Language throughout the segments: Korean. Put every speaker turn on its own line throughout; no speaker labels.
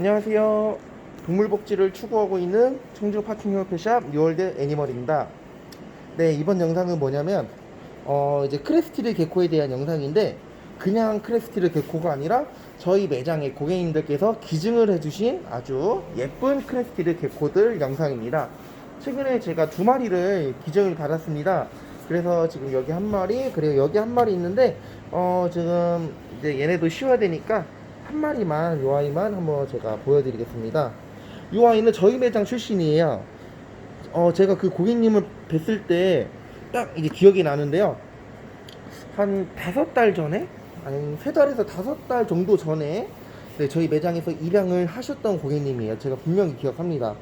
안녕하세요. 동물복지를 추구하고 있는 청주 파킹협회샵 6월드 애니멀입니다. 네, 이번 영상은 뭐냐면, 어, 이제 크레스티르 개코에 대한 영상인데, 그냥 크레스티르 개코가 아니라 저희 매장의 고객님들께서 기증을 해주신 아주 예쁜 크레스티르 개코들 영상입니다. 최근에 제가 두 마리를 기증을 받았습니다. 그래서 지금 여기 한 마리, 그리고 여기 한 마리 있는데, 어, 지금 이제 얘네도 쉬어야 되니까 한 마리만, 요 아이만 한번 제가 보여드리겠습니다. 요 아이는 저희 매장 출신이에요. 어, 제가 그 고객님을 뵀을 때 딱 이게 기억이 나는데요. 한 다섯 달 전에? 아니, 세 달에서 다섯 달 정도 전에 네, 저희 매장에서 입양을 하셨던 고객님이에요. 제가 분명히 기억합니다.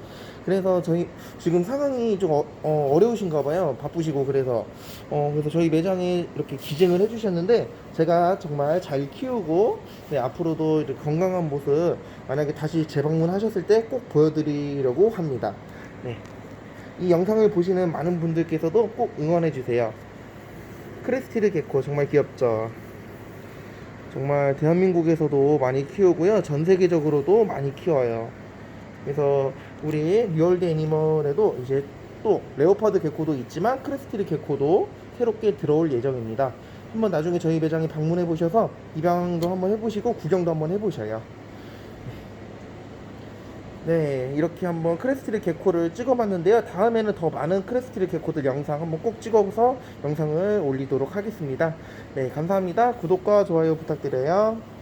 그래서 저희 지금 상황이 좀 어, 려우신가 봐요. 바쁘시고 그래서 어, 그래서 저희 매장에 이렇게 기증을 해주셨는데 제가 정말 잘 키우고 네, 앞으로도 건강한 모습 만약에 다시 재방문하셨을 때 꼭 보여드리려고 합니다. 네. 이 영상을 보시는 많은 분들께서도 꼭 응원해 주세요. 크레스티르 개코 정말 귀엽죠. 정말 대한민국에서도 많이 키우고요. 전 세계적으로도 많이 키워요. 그래서 우리 리얼드 애니멀에도 이제 또 레오파드 개코도 있지만 크레스티르 개코도 새롭게 들어올 예정입니다. 한번 나중에 저희 매장에 방문해 보셔서 입양도 한번 해보시고 구경도 한번 해보셔요. 네, 이렇게 한번 크레스티르 개코를 찍어봤는데요. 다음에는 더 많은 크레스티르 개코들 영상 한번 꼭 찍어서 영상을 올리도록 하겠습니다. 네, 감사합니다. 구독과 좋아요 부탁드려요.